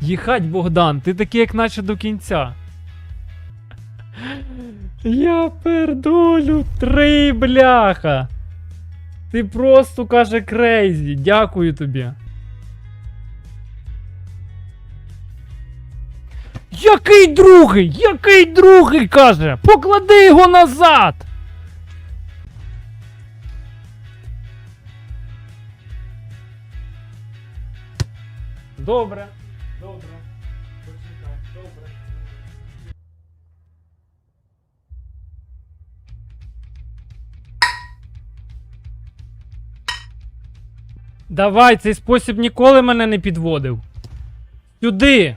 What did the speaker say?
Їхать, Богдан, ти такий, як наче до кінця. Я пердолю три бляха. Ти просто каже крейзі. Дякую тобі. Який другий? Який другий каже? Поклади його назад. Добре. Добре. Почекай. Добре. Давай, цей спосіб ніколи мене не підводив. Сюди.